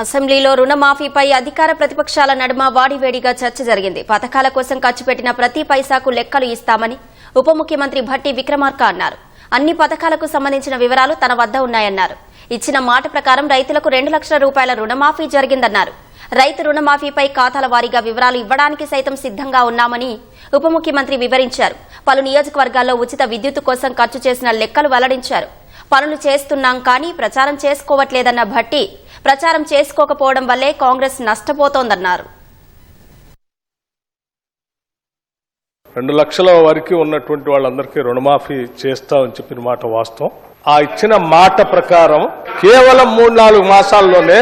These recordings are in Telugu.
అసెంబ్లీలో రుణమాఫీపై అధికార ప్రతిపక్షాల నడుమ వాడివేడిగా చర్చ జరిగింది. పథకాల కోసం ఖర్చు పెట్టిన ప్రతి పైసాకు లెక్కలు ఇస్తామని ఉప ముఖ్యమంత్రి భట్టి విక్రమార్క అన్నారు. అన్ని పథకాలకు సంబంధించిన వివరాలు తన వద్ద ఉన్నాయన్నారు. ఇచ్చిన మాట ప్రకారం రైతులకు రెండు లక్షల రూపాయల రుణమాఫీ జరిగిందన్నారు. రైతు రుణమాఫీపై ఖాతాల వారీగా వివరాలు ఇవ్వడానికి సైతం సిద్ధంగా ఉన్నామని ఉప ముఖ్యమంత్రి వివరించారు. పలు నియోజకవర్గాల్లో ఉచిత విద్యుత్ కోసం ఖర్చు చేసిన లెక్కలు వెల్లడించారు. పనులు చేస్తున్నాం కానీ ప్రచారం చేసుకోవట్లేదన్న భట్టి ప్రచారం చేసుకోకపోవడం వల్లే కాంగ్రెస్ నష్టపోతోందన్నారు. రెండు లక్షల వరకు ఉన్నటువంటి వాళ్ళందరికీ రుణమాఫీ చేస్తామని చెప్పిన మాట వాస్తవం. ఆ ఇచ్చిన మాట ప్రకారం కేవలం మూడు నాలుగు మాసాల్లోనే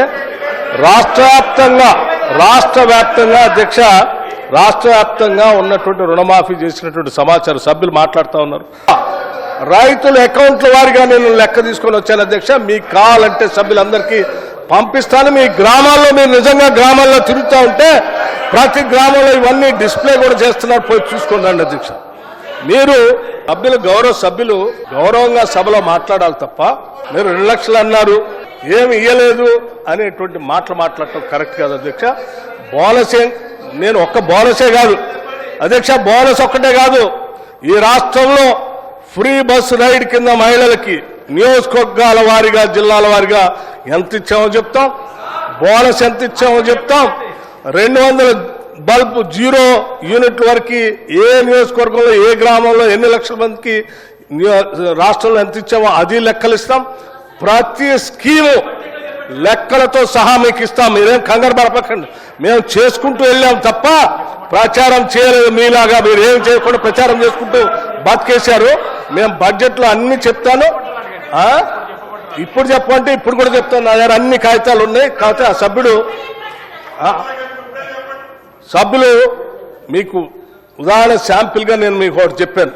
రాష్ట్ర వ్యాప్తంగా రాష్ట్ర వ్యాప్తంగా అధ్యక్ష రాష్ట్ర వ్యాప్తంగా ఉన్నటువంటి రుణమాఫీ చేసినటువంటి సమాచారం సభ్యులు మాట్లాడుతూ ఉన్నారు. రైతుల అకౌంట్ల వారిగా నేను లెక్క తీసుకొని వచ్చాను అధ్యక్ష. మీకు కావాలంటే సభ్యులందరికీ పంపిస్తాను. మీ గ్రామాల్లో మీరు నిజంగా గ్రామాల్లో తిరుగుతూ ఉంటే ప్రతి గ్రామంలో ఇవన్నీ డిస్ప్లే కూడా చేస్తున్నారు. పోయి చూసుకోండి అధ్యక్ష. మీరు సభ్యులు గౌరవ సభ్యులు గౌరవంగా సభలో మాట్లాడాలి తప్ప మీరు రెండు లక్షలు అన్నారు ఏమి ఇయ్యలేదు అనేటువంటి మాటలు మాట్లాడటం కరెక్ట్ కాదు అధ్యక్ష. బోనస్ నేను ఒక్క బోనసే కాదు. అధ్యక్ష బోనస్ ఒక్కటే కాదు. ఈ రాష్ట్రంలో ఫ్రీ బస్ రైడ్ కింద మహిళలకి నియోజకవర్గాల వారిగా జిల్లాల వారిగా ఎంత ఇచ్చామో చెప్తాం. బోనస్ ఎంత ఇచ్చామో చెప్తాం. రెండు వందల బల్బ్ జీరో యూనిట్ వరకు ఏ నియోజకవర్గంలో ఏ గ్రామంలో ఎన్ని లక్షల మందికి రాష్ట్రంలో ఎంత ఇచ్చామో అది లెక్కలు ఇస్తాం ప్రతి స్కీము లెక్కలతో సహా మీకు ఇస్తాం. మీరేం కంగారు పడపకండి మేము చేసుకుంటూ వెళ్ళాం తప్ప ప్రచారం చేయలేదు. మీలాగా మీరు ఏం చేయకుండా ప్రచారం చేసుకుంటూ బతికేశారు. మేము బడ్జెట్లో అన్ని చెప్తాను. ఇప్పుడు చెప్పంటే ఇప్పుడు కూడా చెప్తాను. నా దగ్గర అన్ని కాగితాలు ఉన్నాయి. కాకపోతే ఆ సభ్యుడు సభ్యులు మీకు ఉదాహరణ శాంపిల్గా నేను మీకు ఒకటి చెప్పాను.